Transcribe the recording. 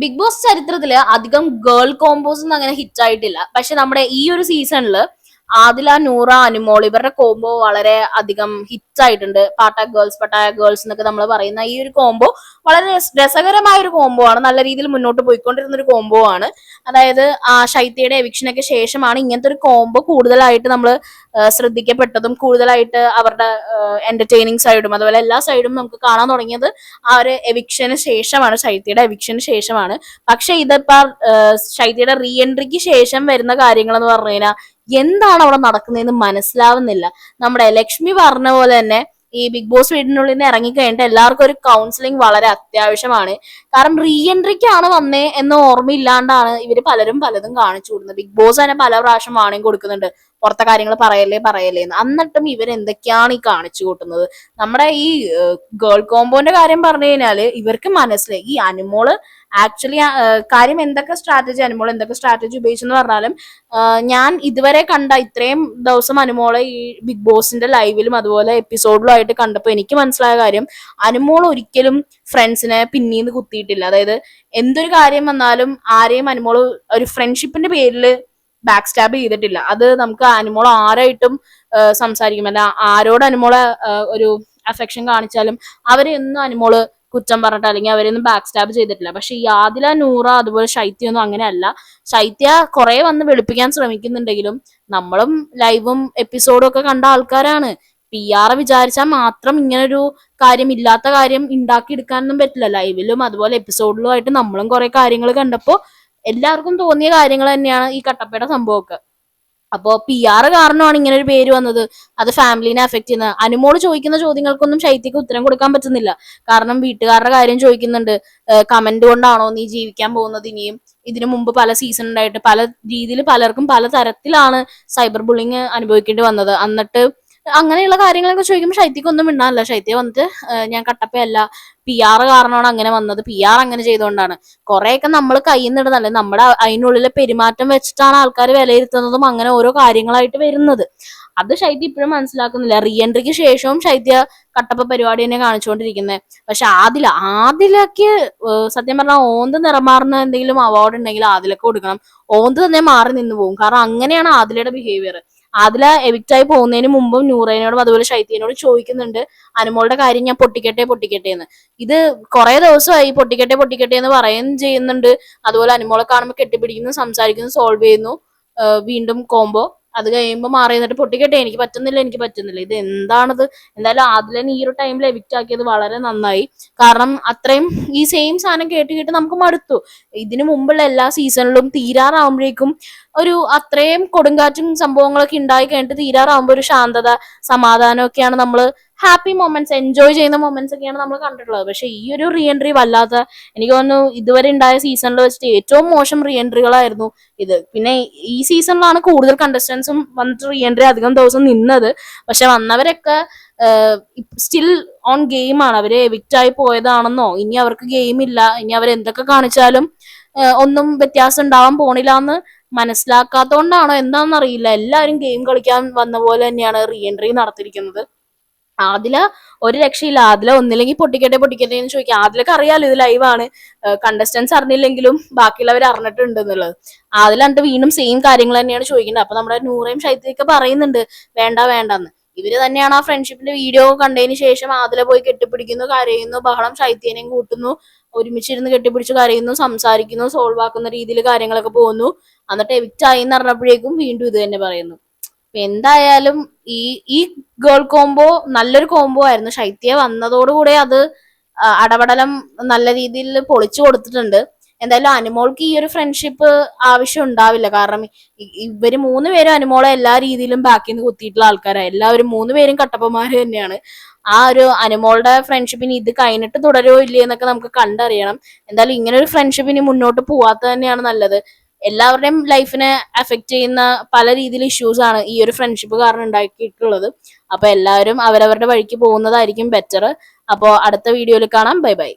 Big boss ചരിത്രത്തിൽ അധികം girl combos ഒന്നും അങ്ങനെ ഹിറ്റ് ആയിട്ടില്ല. പക്ഷെ നമ്മുടെ ഈ ഒരു സീസണിൽ ആദില നൂറ അനുമോൾ ഇവരുടെ കോംബോ വളരെ അധികം ഹിറ്റ് ആയിട്ടുണ്ട്. പാട്ട ഗേൾസ് പട്ടായ ഗേൾസ് എന്നൊക്കെ നമ്മൾ പറയുന്ന ഈ ഒരു കോംബോ വളരെ രസകരമായ ഒരു കോംബോ ആണ്. നല്ല രീതിയിൽ മുന്നോട്ട് പോയിക്കൊണ്ടിരുന്ന ഒരു കോംബോ ആണ്. അതായത് ആ ശൈത്യയുടെ എവിക്ഷനൊക്കെ ശേഷമാണ് ഇങ്ങനത്തെ ഒരു കോംബോ കൂടുതലായിട്ട് നമ്മൾ ശ്രദ്ധിക്കപ്പെട്ടതും കൂടുതലായിട്ട് അവരുടെ എന്റർടൈനിങ് സൈഡും അതുപോലെ എല്ലാ സൈഡും നമുക്ക് കാണാൻ തുടങ്ങിയത് ആ ഒരു എവിക്ഷന് ശേഷമാണ് ശൈത്യയുടെ എവിക്ഷന് ശേഷമാണ്. പക്ഷെ ഇതിപ്പോ ശൈത്യയുടെ റീ എൻട്രിക്ക് ശേഷം വരുന്ന കാര്യങ്ങൾ എന്ന് പറഞ്ഞു കഴിഞ്ഞാൽ എന്താണ് അവിടെ നടക്കുന്നതെന്ന് മനസ്സിലാവുന്നില്ല. നമ്മുടെ ലക്ഷ്മി പറഞ്ഞ പോലെ തന്നെ ഈ ബിഗ് ബോസ് വീടിനുള്ളിൽ നിന്ന് ഇറങ്ങിക്കഴിഞ്ഞിട്ട് എല്ലാവർക്കും ഒരു കൗൺസിലിംഗ് വളരെ അത്യാവശ്യമാണ്. കാരണം റീ ആണ് വന്നേ എന്ന് ഓർമ്മയില്ലാണ്ടാണ് ഇവർ പലരും പലതും കാണിച്ചു കൊടുക്കുന്നത്. ബിഗ് ബോസ് തന്നെ പല പ്രാവശ്യം വാണിംഗ് കൊടുക്കുന്നുണ്ട്. പുറത്തെ കാര്യങ്ങൾ പറയല്ലേ പറയല്ലേ എന്ന്. എന്നിട്ടും ഇവർ എന്തൊക്കെയാണ് ഈ കാണിച്ചു കൂട്ടുന്നത്? നമ്മുടെ ഈ ഗേൾ കോമ്പോന്റെ കാര്യം പറഞ്ഞു കഴിഞ്ഞാൽ ഇവർക്ക് മനസ്സിലായി. ഈ അനുമോൾ ആക്ച്വലി കാര്യം എന്തൊക്കെ സ്ട്രാറ്റജി അനുമോൾ എന്തൊക്കെ സ്ട്രാറ്റജി ഉപയോഗിച്ചെന്ന് പറഞ്ഞാലും ഞാൻ ഇതുവരെ കണ്ട ഇത്രയും ദിവസം അനുമോളെ ഈ ബിഗ് ബോസിന്റെ ലൈവിലും അതുപോലെ എപ്പിസോഡിലും ആയിട്ട് കണ്ടപ്പോൾ എനിക്ക് മനസ്സിലായ കാര്യം അനുമോൾ ഒരിക്കലും ഫ്രണ്ട്സിനെ പിന്നീന്ന് കുത്തിയിട്ടില്ല. അതായത് എന്തൊരു കാര്യം വന്നാലും ആരെയും അനുമോൾ ഒരു ഫ്രണ്ട്ഷിപ്പിന്റെ പേരിൽ ബാക്ക് സ്റ്റാബ് ചെയ്തിട്ടില്ല. അത് നമുക്ക് അനുമോള ആരായിട്ടും സംസാരിക്കും. അല്ല ആരോട് അനുമോളെ ഒരു അഫെക്ഷൻ കാണിച്ചാലും അവരെ ഒന്നും അനുമോൾ കുറ്റം പറഞ്ഞിട്ട് അല്ലെങ്കിൽ അവരൊന്നും ബാക്ക് സ്റ്റാബ് ചെയ്തിട്ടില്ല. പക്ഷെ ഈ ആദില നൂറ അതുപോലെ ശൈത്യൊന്നും അങ്ങനെയല്ല. ശൈത്യ കുറെ വന്ന് വെളുപ്പിക്കാൻ ശ്രമിക്കുന്നുണ്ടെങ്കിലും നമ്മളും ലൈവും എപ്പിസോഡും ഒക്കെ കണ്ട ആൾക്കാരാണ്. പി ആർ വിചാരിച്ചാൽ മാത്രം ഇങ്ങനൊരു കാര്യം ഇല്ലാത്ത കാര്യം ഉണ്ടാക്കിയെടുക്കാനൊന്നും പറ്റില്ല. ലൈവിലും അതുപോലെ എപ്പിസോഡിലും ആയിട്ട് നമ്മളും കുറെ കാര്യങ്ങൾ കണ്ടപ്പോ എല്ലാവർക്കും തോന്നിയ കാര്യങ്ങൾ തന്നെയാണ് ഈ കട്ടപ്പയുടെ സംഭവമൊക്കെ. അപ്പോ പി ആർ കാരണമാണ് ഇങ്ങനെ ഒരു പേര് വന്നത്. അത് ഫാമിലിനെ അഫക്ട് ചെയ്യുന്നത്. അനുമോൾ ചോദിക്കുന്ന ചോദ്യങ്ങൾക്കൊന്നും ശൈത്യക്ക് ഉത്തരം കൊടുക്കാൻ പറ്റുന്നില്ല. കാരണം വീട്ടുകാരുടെ കാര്യം ചോദിക്കുന്നുണ്ട്. കമന്റ് കൊണ്ടാണോ നീ ജീവിക്കാൻ പോകുന്നത് ഇനിയും? ഇതിനു മുമ്പ് പല സീസൺ ഉണ്ടായിട്ട് പല രീതിയിൽ പലർക്കും പല തരത്തിലാണ് സൈബർ ബുള്ളിങ് അനുഭവിക്കേണ്ടി വന്നത്. എന്നിട്ട് അങ്ങനെയുള്ള കാര്യങ്ങളൊക്കെ ചോദിക്കുമ്പോൾ ശൈത്യക്ക് ഒന്നും മിണ്ടാനല്ല. ശൈത്യ വന്നിട്ട് ഞാൻ കട്ടപ്പയല്ല പി ആർ കാരണമാണ് അങ്ങനെ വന്നത്. പി ആർ അങ്ങനെ ചെയ്തുകൊണ്ടാണ് കുറെയൊക്കെ നമ്മൾ കയ്യിൽ നിന്നിടുന്നല്ലേ നമ്മുടെ അതിനുള്ളിലെ പെരുമാറ്റം വെച്ചിട്ടാണ് ആൾക്കാർ വിലയിരുത്തുന്നതും അങ്ങനെ ഓരോ കാര്യങ്ങളായിട്ട് വരുന്നത്. അത് ശൈത്യ ഇപ്പോഴും മനസ്സിലാക്കുന്നില്ല. റീ എൻട്രിക്ക് ശേഷവും ശൈത്യ കട്ടപ്പ പരിപാടി തന്നെ കാണിച്ചുകൊണ്ടിരിക്കുന്നത് പക്ഷെ ആദില ആദിലക്ക് സത്യം പറഞ്ഞാൽ ഓന്ത് നിറമാറുന്ന എന്തെങ്കിലും അവാർഡ് ഉണ്ടെങ്കിൽ ആദിലക്ക് കൊടുക്കണം. ഓന്ത് തന്നെ മാറി നിന്ന് പോകും കാരണം അങ്ങനെയാണ് ആദിലയുടെ ബിഹേവിയർ ആദില എവിക്റ്റ് ആയി പോകുന്നതിന് മുമ്പും നൂറേനോടും അതുപോലെ ശൈത്യനോടും ചോദിക്കുന്നുണ്ട് അനുമോളുടെ കാര്യം ഞാൻ പൊട്ടിക്കട്ടെ പൊട്ടിക്കട്ടെ എന്ന്. ഇത് കുറെ ദിവസമായി പൊട്ടിക്കട്ടെ പൊട്ടിക്കട്ടെ എന്ന് പറയുകയും ചെയ്യുന്നുണ്ട്. അതുപോലെ അനുമോളെ കാണുമ്പോൾ കെട്ടിപ്പിടിക്കുന്നു സംസാരിക്കുന്നു സോൾവ് ചെയ്യുന്നു. വീണ്ടും കോംബോ അത് കഴിയുമ്പോൾ മാറി നിന്നിട്ട് പൊട്ടിക്കട്ടെ എനിക്ക് പറ്റുന്നില്ല എനിക്ക് പറ്റുന്നില്ല. ഇത് എന്താണത്? എന്തായാലും ആദ്യം ഈ ഒരു ടൈമിൽ എവിക്റ്റ് ആക്കിയത് വളരെ നന്നായി. കാരണം അത്രയും ഈ സെയിം സാധനം കേട്ട് കേട്ട് നമുക്ക് മടുത്തു. ഇതിനു മുമ്പുള്ള എല്ലാ സീസണിലും തീരാറാവുമ്പോഴേക്കും ഒരു അത്രയും കൊടുങ്കാറ്റും സംഭവങ്ങളൊക്കെ ഉണ്ടായി കഴിഞ്ഞിട്ട് തീരാറാകുമ്പോൾ ഒരു ശാന്തത സമാധാനം ഒക്കെയാണ് നമ്മൾ ഹാപ്പി മൊമെന്റ്സ് എൻജോയ് ചെയ്യുന്ന മൊമെന്റ്സ് ഒക്കെയാണ് നമ്മൾ കണ്ടിട്ടുള്ളത്. പക്ഷെ ഈ ഒരു റീ എൻട്രി വല്ലാത്ത എനിക്ക് തോന്നുന്നു ഇതുവരെ ഉണ്ടായ സീസണിൽ വെച്ചിട്ട് ഏറ്റവും മോശം റീ എൻട്രികളായിരുന്നു ഇത്. പിന്നെ ഈ സീസണിലാണ് കൂടുതൽ കണ്ടസ്റ്റൻസും വന്നിട്ട് റീ എൻട്രി അധികം ദിവസം നിന്നത്. പക്ഷെ വന്നവരൊക്കെ സ്റ്റിൽ ഓൺ ഗെയിം ആണ്. അവർ എവിക്റ്റ് ആയി പോയതാണെന്നോ ഇനി അവർക്ക് ഗെയിം ഇല്ല ഇനി അവർ എന്തൊക്കെ കാണിച്ചാലും ഒന്നും വ്യത്യാസം ഉണ്ടാവാൻ പോണില്ല എന്ന് മനസ്സിലാക്കാത്തോണ്ടാണോ എന്താണെന്ന് അറിയില്ല എല്ലാവരും ഗെയിം കളിക്കാൻ വന്ന പോലെ തന്നെയാണ് റീ എൻട്രി നടത്തിയിരിക്കുന്നത്. ആദില ഒരു രക്ഷയില്ല. ആദില ഒന്നില്ലെങ്കിൽ പൊട്ടിക്കട്ടെ പൊട്ടിക്കട്ടെ എന്ന് ചോദിക്കാം. ആദിലക്ക് അറിയാലോ ഇത് ലൈവാണ് കണ്ടസ്റ്റൻസ് അറിഞ്ഞില്ലെങ്കിലും ബാക്കിയുള്ളവർ അറിഞ്ഞിട്ടുണ്ട് എന്നുള്ളത്. ആദില വീണ്ടും സെയിം കാര്യങ്ങൾ തന്നെയാണ് ചോദിക്കുന്നത്. അപ്പൊ നമ്മുടെ നൂറേം ശൈത്യൊക്കെ പറയുന്നുണ്ട്. വേണ്ട വേണ്ടെന്ന്. ഇവർ തന്നെയാണ് ആ ഫ്രണ്ട്ഷിപ്പിന്റെ വീഡിയോ കണ്ടതിന് ശേഷം ആദില പോയി കെട്ടിപ്പിടിക്കുന്നു കരയുന്നു ബഹളം ശൈത്യനെയും കൂട്ടുന്നു. ഒരുമിച്ചിരുന്ന് കെട്ടിപ്പിടിച്ച് കരയുന്നു സംസാരിക്കുന്നു സോൾവ് ആക്കുന്ന രീതിയിൽ കാര്യങ്ങളൊക്കെ പോകുന്നു. എന്നിട്ട് എവിക്റ്റ് ആയി എന്ന് പറഞ്ഞപ്പോഴേക്കും വീണ്ടും ഇത് തന്നെ പറയുന്നു. എന്തായാലും ഈ ഈ ഗേൾ കോംബോ നല്ലൊരു കോംബോ ആയിരുന്നു. ശൈത്യ വന്നതോടുകൂടെ അത് അടപടലം നല്ല രീതിയിൽ പൊളിച്ചു കൊടുത്തിട്ടുണ്ട്. എന്തായാലും അനുമോൾക്ക് ഈ ഒരു ഫ്രണ്ട്ഷിപ്പ് ആവശ്യം ഉണ്ടാവില്ല. കാരണം ഇവർ മൂന്ന് പേരും അനുമോളെ എല്ലാ രീതിയിലും ബാക്കിൽ നിന്ന് കുത്തിയിട്ടുള്ള ആൾക്കാരാണ് എല്ലാവരും മൂന്ന് പേരും കട്ടപ്പന്മാര് തന്നെയാണ്. ആ ഒരു അനുമോളുടെ ഫ്രണ്ട്ഷിപ്പിന് ഇത് കഴിഞ്ഞിട്ട് തുടരുമോ ഇല്ലേ എന്നൊക്കെ നമുക്ക് കണ്ടറിയണം. എന്തായാലും ഇങ്ങനെ ഒരു ഫ്രണ്ട്ഷിപ്പിന് മുന്നോട്ട് പോവാത്തത് തന്നെയാണ് നല്ലത്. എല്ലാവരുടെയും ലൈഫിനെ അഫക്റ്റ് ചെയ്യുന്ന പല രീതിയിൽ ഇഷ്യൂസ് ആണ് ഈ ഒരു ഫ്രണ്ട്ഷിപ്പ് കാരണം ഉണ്ടാക്കിയിട്ടുള്ളത്. അപ്പൊ എല്ലാവരും അവരവരുടെ വഴിക്ക് പോകുന്നതായിരിക്കും ബെറ്റർ അപ്പോൾ അടുത്ത വീഡിയോയിൽ കാണാം. Bye bye